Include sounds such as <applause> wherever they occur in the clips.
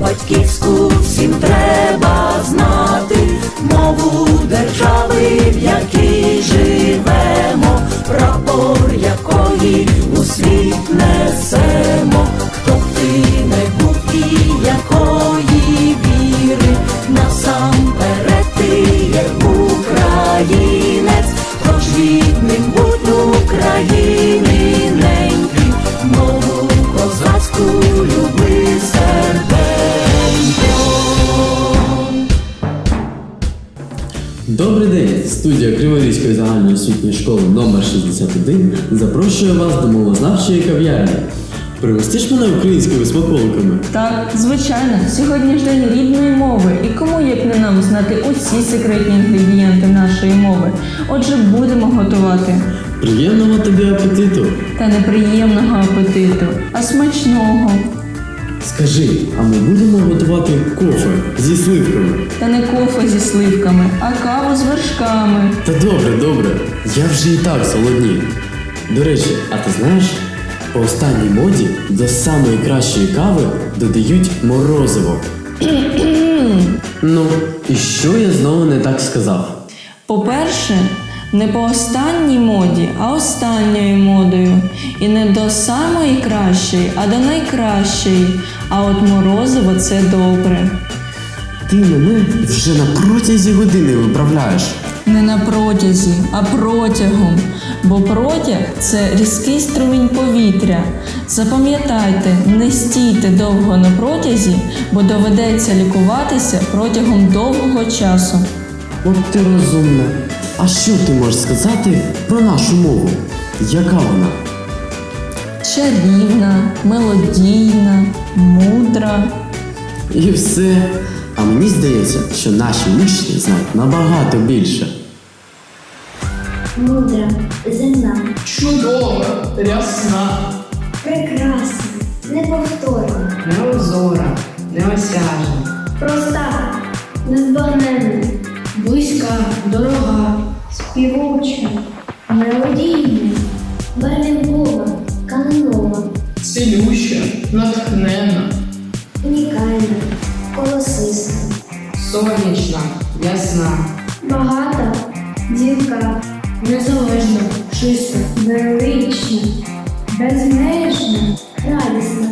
батьківську всім треба знати, мову Добрий день! Студія Криворізької загальної освітньої школи номер 61 запрошує вас до мовознавчої кав'ярні. Пригостиш мене українськими смаколиками? Так, звичайно, сьогодні ж день рідної мови, і кому як не нам знати усі секретні інгредієнти нашої мови. Отже, будемо готувати. Приємного тобі апетиту! Та неприємного апетиту, а смачного. Скажи, а ми будемо готувати кофе зі сливками? Та не кофе зі сливками, а каву з вершками. Та добре, добре, я вже і так солодній. До речі, а ти знаєш, по останній моді до самої кращої кави додають морозиво. <clears throat> ну, і що я знову не так сказав? По-перше, не по останній моді, а останньою модою. І не до самої кращої, а до найкращої. А от морозиво це добре. Ти мене вже на протязі години виправляєш. Не на протязі, а протягом. Бо протяг це різкий струмінь повітря. Запам'ятайте, не стійте довго на протязі, бо доведеться лікуватися протягом довгого часу. От ти розумна. А що ти можеш сказати про нашу мову? Яка вона? Чарівна, мелодійна, мудра. І все. А мені здається, що наші учні знають набагато більше. мудра, земна, Чудова, рясна, прекрасна, неповторна, неозора, неосяжна, проста, незбагненна, близька, дорога, співуча, мелодійна, барвінкова, канонова, цілюща, натхненна, унікальна, колосиста, сонячна, ясна, багата, дзвінка, незалежна, чиста, велична, безмежна, радісна,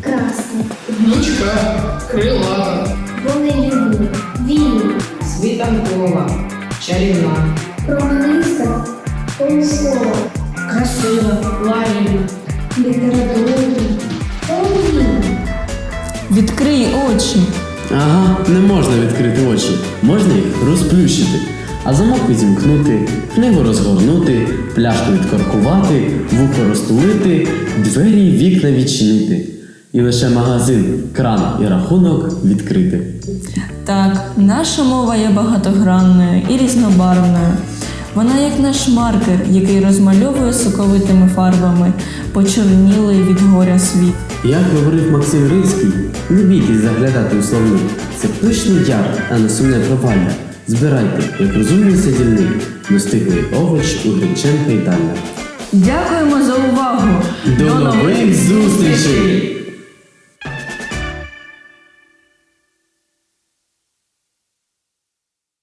красна, гнучка, крилата, волелюбна, вільна, світанкова, чарівна, промениста, колоскова, красива, лагідна, літературна, половина. Відкрий очі. Ага, не можна відкрити очі, можна їх розплющити, а замок відімкнути, книгу розгорнути, пляшку відкоркувати, вухо розтулити, двері й вікна відчинити. І лише магазин, кран і рахунок відкрити. Так, наша мова є багатогранною і різнобарвною. Вона як наш маркер, який розмальовує соковитими фарбами, почорнілий від горя світ. Як говорив Максим Рильський, не бійтесь заглядати у словник. Це пишний яр, а не сумне провалля. Збирайте, як розумний садівник, достиглий овоч у Гринченка і Таня. Дякуємо за увагу! До нових зустрічей!